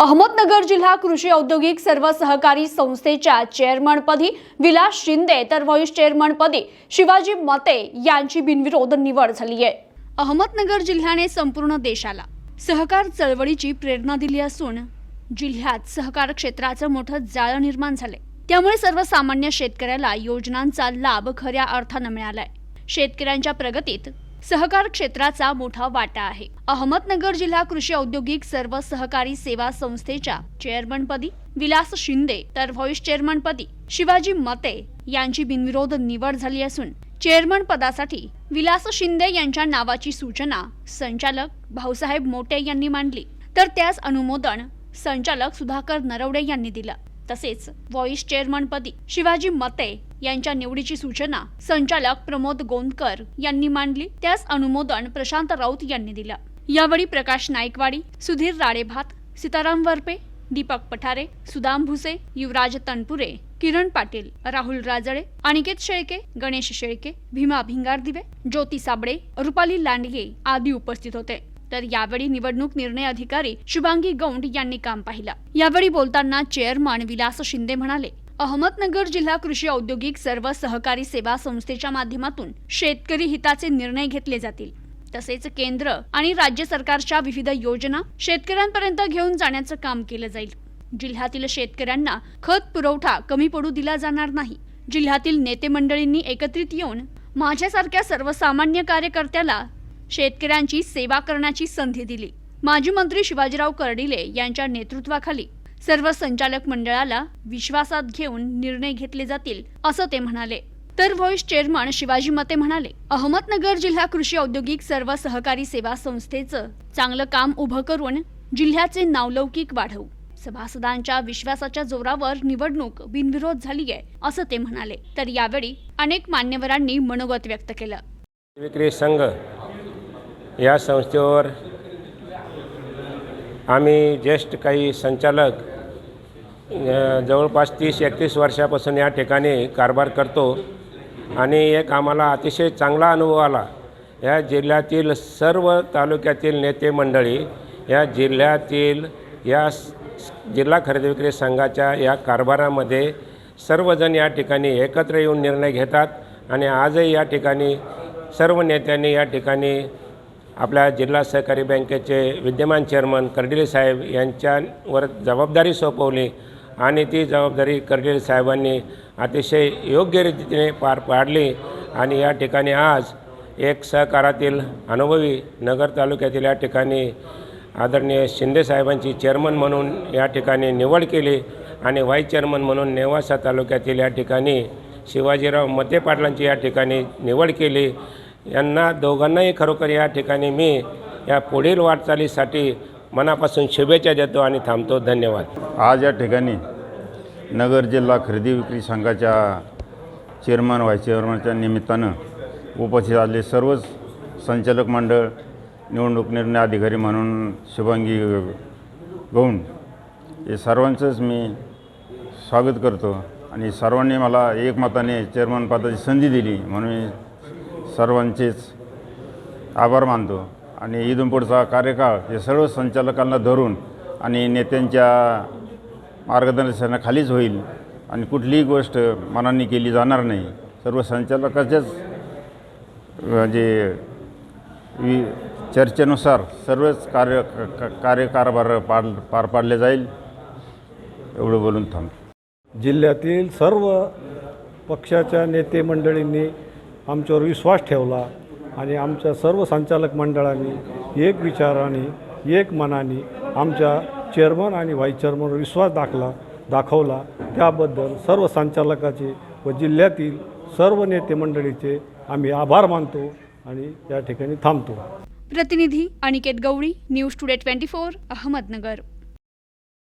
अहमदनगर जिल्हा कृषी औद्योगिक सर्व सहकारी संस्थेच्या चेअरमनपदी विलास शिंदे तर व्हाईस चेअरमनपदी शिवाजी मते यांची बिनविरोध निवड झाली आहे. अहमदनगर जिल्ह्याने संपूर्ण देशाला सहकार चळवळीची प्रेरणा दिली असून जिल्ह्यात सहकार क्षेत्राचं मोठं जाळं निर्माण झालंय. त्यामुळे सर्वसामान्य शेतकऱ्याला योजनांचा लाभ खऱ्या अर्थानं मिळालाय. शेतकऱ्यांच्या प्रगतीत सहकार क्षेत्राचा मोठा वाटा आहे. अहमदनगर जिल्हा कृषी औद्योगिक सर्व सहकारी सेवा संस्थेच्या चेअरमनपदी विलास शिंदे तर व्हॉइस चेअरमनपदी शिवाजी मते यांची बिनविरोध निवड झाली असून चेअरमन पदासाठी विलास शिंदे यांच्या नावाची सूचना संचालक भाऊसाहेब मोटे यांनी मांडली. तर त्यास अनुमोदन संचालक सुधाकर नरवडे यांनी दिलं. तसेच व्हॉइस चेअरमनपदी शिवाजी मते यांच्या निवडीची सूचना संचालक प्रमोद गोंदकर यांनी मांडली. त्यास अनुमोदन प्रशांत राऊत यांनी दिलं. यावेळी प्रकाश नाईकवाडी सुधीर राळेभात सीताराम वरपे दीपक पठारे सुदाम भुसे युवराज तनपुरे किरण पाटील राहुल राजळे अनिकेत शेळके गणेश शेळके भीमा भिंगारदिवे ज्योती साबळे रुपाली लांडगे आदी उपस्थित होते. तर यावेळी निवडणूक निर्णय अधिकारी शुभांगी गौंड यांनी काम पाहिलं. यावेळी बोलताना चेअरमन विलास शिंदे म्हणाले अहमदनगर जिल्हा कृषी औद्योगिक सर्व सहकारी सेवा संस्थेच्या माध्यमातून शेतकरी हिताचे निर्णय घेतले जातील. तसेच केंद्र आणि राज्य सरकारच्या विविध योजना शेतकऱ्यांपर्यंत घेऊन जाण्याचं काम केलं जाईल. जिल्ह्यातील शेतकऱ्यांना खत पुरवठा कमी पडू दिला जाणार नाही. जिल्ह्यातील नेते मंडळींनी एकत्रित येऊन माझ्यासारख्या सर्वसामान्य कार्यकर्त्याला शेतकऱ्यांची सेवा करण्याची संधी दिली. माजी मंत्री शिवाजीराव कर्डिले यांच्या नेतृत्वाखाली सर्व संचालक मंडळाला विश्वासात घेऊन निर्णय घेतले जातील असं ते म्हणाले. तर व्हॉइस चेअरमन शिवाजी मते म्हणाले अहमदनगर जिल्हा कृषी औद्योगिक सर्व सहकारी सेवा संस्थेचं चांगलं काम उभं करून जिल्ह्याचे नावलौकिक वाढवू. सभासदांच्या विश्वासाच्या जोरावर निवडणूक बिनविरोध झाली आहे असं ते म्हणाले. तर यावेळी अनेक मान्यवरांनी मनोगत व्यक्त केलं. विक्री संघ या संस्थेवर आम्ही ज्येष्ठ काही संचालक जवळपास तीस एकतीस वर्षापासून या ठिकाणी कारभार करतो. आणि एक आम्हाला अतिशय चांगला अनुभव आला. या जिल्ह्यातील सर्व तालुक्यातील नेते मंडळी या जिल्ह्यातील या जिल्हा खरेदी विक्री संघाच्या या कारभारामध्ये सर्वजण या ठिकाणी एकत्र येऊन निर्णय घेतात. आणि आजही या ठिकाणी सर्व नेत्यांनी या ठिकाणी आपल्या जिल्हा सहकारी बँकेचे विद्यमान चेअरमन कर्डिले साहेब यांच्यावर जबाबदारी सोपवली आणि ती जबाबदारी कर्डिले साहेबांनी अतिशय योग्य रीतीने पार पाडली. आणि या ठिकाणी आज एक सहकारातील अनुभवी नगर तालुक्यातील या ठिकाणी आदरणीय शिंदे साहेबांची चेअरमन म्हणून या ठिकाणी निवड केली आणि व्हाईस चेअरमन म्हणून नेवासा तालुक्यातील या ठिकाणी शिवाजीराव मते पाटलांची या ठिकाणी निवड केली. यांना दोघांनाही खरोखर या ठिकाणी मी या पुढील वाटचालीसाठी मनापासून शुभेच्छा देतो आणि थांबतो. धन्यवाद. आज या ठिकाणी नगर जिल्हा खरेदी विक्री संघाच्या चेअरमन व्हाईस चेअरमनच्या निमित्तानं उपस्थित आले सर्वच संचालक मंडळ निवडणूक निर्णय अधिकारी म्हणून शुभांगी गौंड हे सर्वांचंच मी स्वागत करतो आणि सर्वांनी मला एकमताने चेअरमन पदाची संधी दिली म्हणून मी सर्वांचेच आभार मानतो. आणि इथून पुढचा कार्यकाळ हे सर्व संचालकांना धरून आणि नेत्यांच्या मार्गदर्शनाखालीच होईल. आणि कुठलीही गोष्ट मनाने केली जाणार नाही. सर्व संचालकाच्याच म्हणजे वि चर्चेनुसार सर्वच कार्य क- कार्यकारभार पार पार पाडले जाईल. एवढं बोलून थांब जिल्ह्यातील सर्व पक्षाच्या नेते मंडळींनी आमच्यावर विश्वास ठेवला आणि आमच्या सर्व संचालक मंडळांनी एक विचाराने एक मनाने आमच्या चेअरमन आणि व्हाईस चेअरमनवर विश्वास दाखला दाखवला. त्याबद्दल सर्व संचालकाचे व जिल्ह्यातील सर्व नेते मंडळीचे आम्ही आभार मानतो आणि या ठिकाणी थांबतो. प्रतिनिधी Aniket Gawali news today twenty four Ahmednagar.